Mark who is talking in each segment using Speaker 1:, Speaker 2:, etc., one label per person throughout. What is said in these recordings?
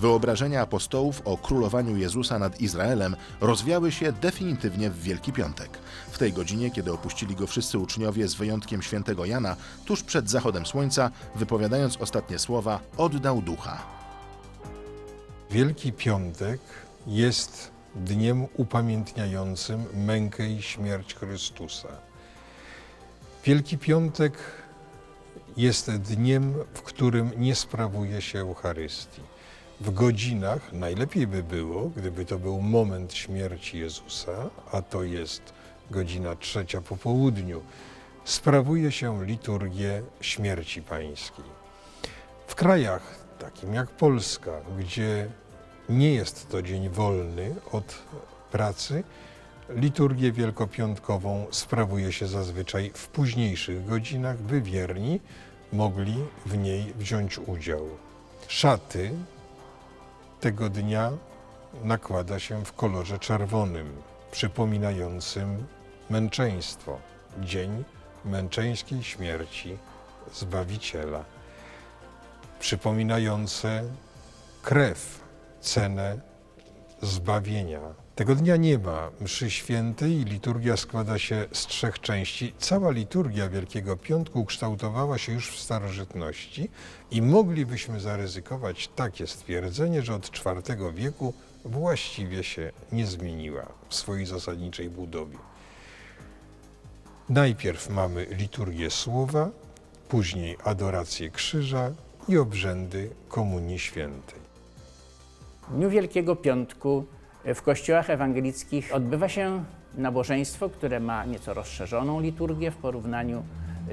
Speaker 1: Wyobrażenia apostołów o królowaniu Jezusa nad Izraelem rozwiały się definitywnie w Wielki Piątek. W tej godzinie, kiedy opuścili go wszyscy uczniowie z wyjątkiem świętego Jana, tuż przed zachodem słońca, wypowiadając ostatnie słowa, oddał ducha.
Speaker 2: Wielki Piątek jest dniem upamiętniającym mękę i śmierć Chrystusa. Wielki Piątek jest dniem, w którym nie sprawuje się Eucharystii. W godzinach, najlepiej by było, gdyby to był moment śmierci Jezusa, a to jest godzina trzecia po południu, sprawuje się liturgię śmierci pańskiej. W krajach takim jak Polska, gdzie nie jest to dzień wolny od pracy, liturgię wielkopiątkową sprawuje się zazwyczaj w późniejszych godzinach, by wierni mogli w niej wziąć udział. Szaty tego dnia nakłada się w kolorze czerwonym, przypominającym męczeństwo, dzień męczeńskiej śmierci Zbawiciela przypominające krew, cenę zbawienia. Tego dnia nie ma mszy świętej i liturgia składa się z trzech części. Cała liturgia Wielkiego Piątku kształtowała się już w starożytności i moglibyśmy zaryzykować takie stwierdzenie, że od IV wieku właściwie się nie zmieniła w swojej zasadniczej budowie. Najpierw mamy liturgię słowa, później adorację krzyża i obrzędy Komunii Świętej.
Speaker 3: W dniu Wielkiego Piątku w kościołach ewangelickich odbywa się nabożeństwo, które ma nieco rozszerzoną liturgię w porównaniu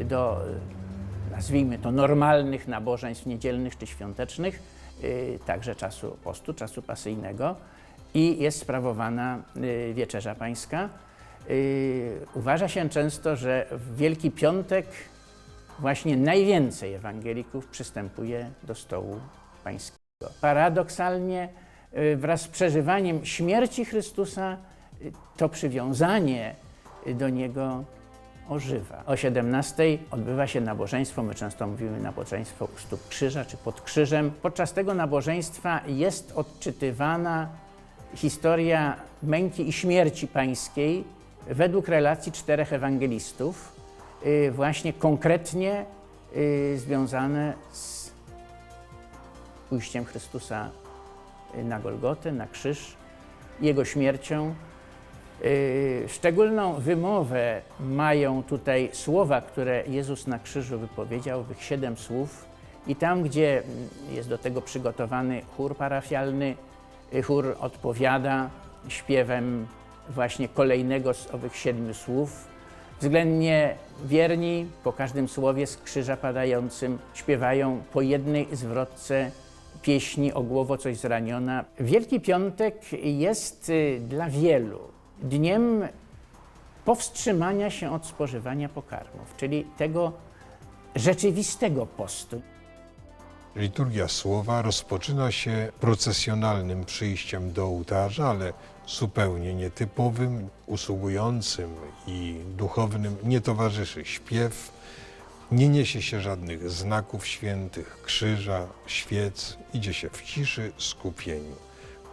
Speaker 3: do, e, nazwijmy to, normalnych nabożeństw niedzielnych czy świątecznych, y, także czasu postu, czasu pasyjnego i jest sprawowana y, wieczerza pańska. Uważa się często, że w Wielki Piątek właśnie najwięcej ewangelików przystępuje do stołu pańskiego. Paradoksalnie wraz z przeżywaniem śmierci Chrystusa y, to przywiązanie y, do Niego ożywa. O 17 odbywa się nabożeństwo, my często mówimy nabożeństwo u stóp krzyża czy pod krzyżem. Podczas tego nabożeństwa jest odczytywana historia męki i śmierci pańskiej według relacji czterech ewangelistów, y, właśnie konkretnie y, związane z pójściem Chrystusa y, na Golgotę, na krzyż, Jego śmiercią. Y, Szczególną wymowę mają tutaj słowa, które Jezus na krzyżu wypowiedział, tych siedem słów. I tam, gdzie jest do tego przygotowany chór parafialny, y, chór odpowiada śpiewem właśnie kolejnego z owych siedmiu słów. Względnie wierni po każdym słowie z krzyża padającym śpiewają po jednej zwrotce pieśni o głowo coś zraniona. Wielki Piątek jest y, dla wielu dniem powstrzymania się od spożywania pokarmów, czyli tego rzeczywistego postu.
Speaker 2: Liturgia słowa rozpoczyna się procesjonalnym przyjściem do ołtarza, ale zupełnie nietypowym, usługującym i duchownym nie towarzyszy śpiew, nie niesie się żadnych znaków świętych, krzyża, świec, idzie się w ciszy, skupieniu.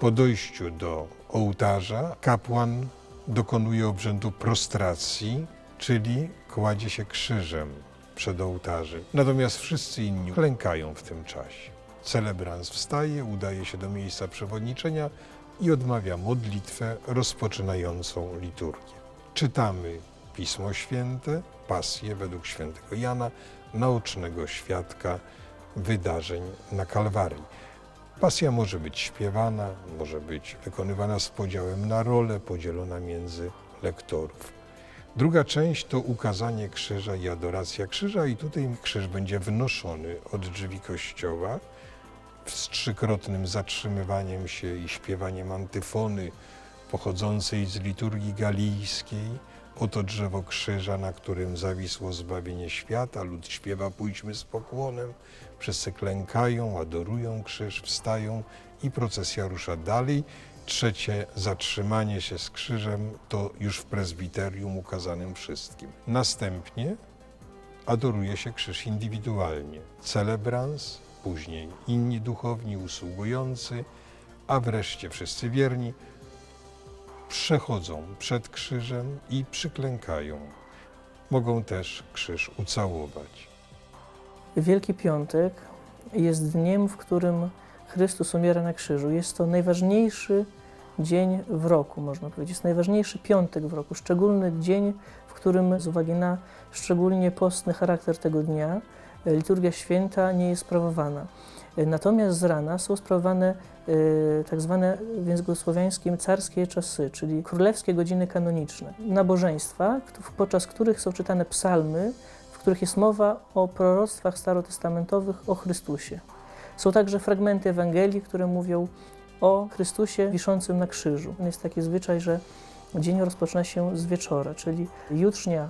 Speaker 2: Po dojściu do ołtarza kapłan dokonuje obrzędu prostracji, czyli kładzie się krzyżem przed ołtarzem. Natomiast wszyscy inni klękają w tym czasie. Celebrans wstaje, udaje się do miejsca przewodniczenia i odmawia modlitwę rozpoczynającą liturgię. Czytamy Pismo Święte, pasję według świętego Jana, naocznego świadka wydarzeń na Kalwarii. Pasja może być śpiewana, może być wykonywana z podziałem na role, podzielona między lektorów. Druga część to ukazanie krzyża i adoracja krzyża, i tutaj krzyż będzie wnoszony od drzwi kościoła z trzykrotnym zatrzymywaniem się i śpiewaniem antyfony pochodzącej z liturgii galijskiej. Oto drzewo krzyża, na którym zawisło zbawienie świata. Lud śpiewa pójdźmy z pokłonem. Wszyscy klękają, adorują krzyż, wstają i procesja rusza dalej. Trzecie zatrzymanie się z krzyżem to już w prezbiterium ukazanym wszystkim. Następnie adoruje się krzyż indywidualnie. Celebrans później inni duchowni usługujący, a wreszcie wszyscy wierni przechodzą przed krzyżem i przyklękają. Mogą też krzyż ucałować.
Speaker 4: Wielki Piątek jest dniem, w którym Chrystus umiera na krzyżu. Jest to najważniejszy dzień w roku, można powiedzieć. Jest najważniejszy piątek w roku, szczególny dzień, w którym z uwagi na szczególnie postny charakter tego dnia liturgia święta nie jest sprawowana. E, Natomiast z rana są sprawowane e, tak zwane w języku słowiańskim carskie czasy, czyli królewskie godziny kanoniczne. Nabożeństwa, podczas których są czytane psalmy, w których jest mowa o proroctwach starotestamentowych o Chrystusie. Są także fragmenty Ewangelii, które mówią o Chrystusie wiszącym na krzyżu. Jest taki zwyczaj, że dzień rozpoczyna się z wieczora, czyli jutrznia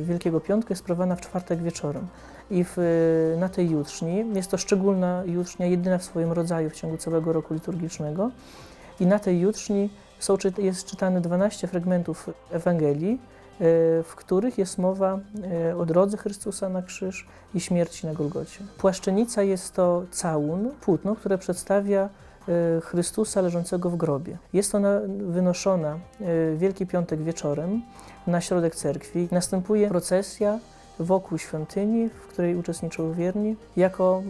Speaker 4: y, Wielkiego Piątku jest sprawowana w czwartek wieczorem. I w, y, na tej jutrzni, jest to szczególna jutrznia, jedyna w swoim rodzaju w ciągu całego roku liturgicznego, i na tej jutrzni są, jest czytane 12 fragmentów Ewangelii, y, w których jest mowa y, o drodze Chrystusa na krzyż i śmierci na Golgocie. Płaszczenica jest to całun, płótno, które przedstawia Chrystusa leżącego w grobie. Jest ona wynoszona Wielki Piątek wieczorem na środek cerkwi. Następuje procesja wokół świątyni, w której uczestniczą wierni, jako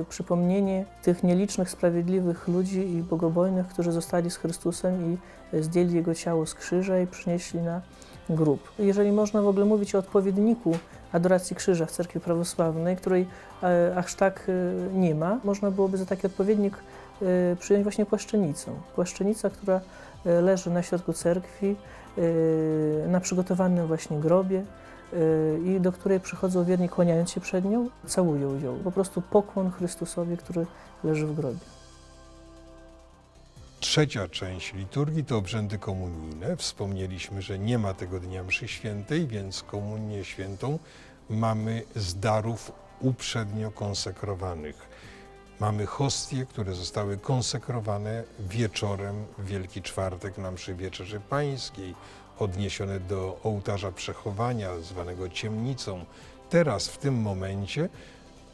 Speaker 4: y, przypomnienie tych nielicznych, sprawiedliwych ludzi i bogobojnych, którzy zostali z Chrystusem i y, zdjęli Jego ciało z krzyża i przynieśli na grób. Jeżeli można w ogóle mówić o odpowiedniku adoracji krzyża w cerkwi prawosławnej, której e, aż tak e, nie ma, można byłoby za taki odpowiednik e, przyjąć właśnie płaszczenicę. Płaszczenica, która e, leży na środku cerkwi, e, na przygotowanym właśnie grobie i do której przychodzą wierni kłaniając się przed nią, całują ją. Po prostu pokłon Chrystusowi, który leży w grobie.
Speaker 2: Trzecia część liturgii to obrzędy komunijne. Wspomnieliśmy, że nie ma tego dnia mszy świętej, więc komunię świętą mamy z darów uprzednio konsekrowanych. Mamy hostie, które zostały konsekrowane wieczorem w Wielki Czwartek na mszy Wieczerzy Pańskiej, odniesione do ołtarza przechowania, zwanego ciemnicą. Teraz, w tym momencie,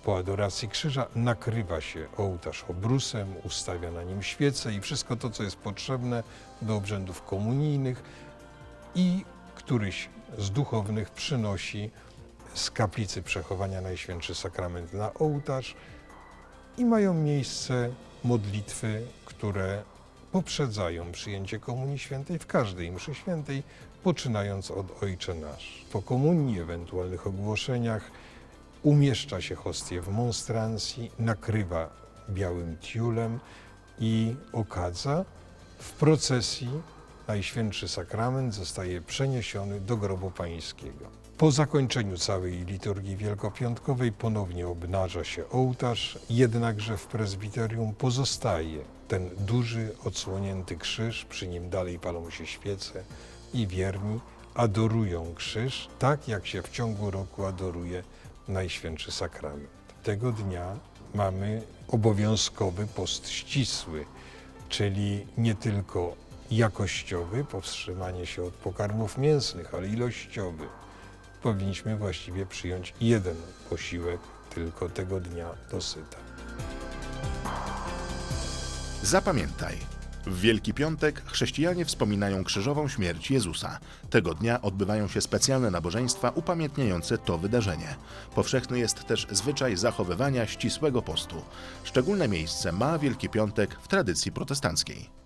Speaker 2: po adoracji krzyża nakrywa się ołtarz obrusem, ustawia na nim świece i wszystko to, co jest potrzebne do obrzędów komunijnych i któryś z duchownych przynosi z kaplicy przechowania Najświętszy Sakrament na ołtarz i mają miejsce modlitwy, które poprzedzają przyjęcie Komunii Świętej w każdej mszy świętej, poczynając od Ojcze Nasz. Po komunii, ewentualnych ogłoszeniach umieszcza się hostię w monstrancji, nakrywa białym tiulem i okadza. W procesji Najświętszy Sakrament zostaje przeniesiony do grobu pańskiego. Po zakończeniu całej liturgii wielkopiątkowej ponownie obnaża się ołtarz, jednakże w prezbiterium pozostaje ten duży, odsłonięty krzyż, przy nim dalej palą się świece i wierni adorują krzyż, tak jak się w ciągu roku adoruje Najświętszy Sakrament. Tego dnia mamy obowiązkowy post ścisły, czyli nie tylko jakościowy, powstrzymanie się od pokarmów mięsnych, ale ilościowy. Powinniśmy właściwie przyjąć jeden posiłek tylko tego dnia dosyta.
Speaker 1: Zapamiętaj. W Wielki Piątek chrześcijanie wspominają krzyżową śmierć Jezusa. Tego dnia odbywają się specjalne nabożeństwa upamiętniające to wydarzenie. Powszechny jest też zwyczaj zachowywania ścisłego postu. Szczególne miejsce ma Wielki Piątek w tradycji protestanckiej.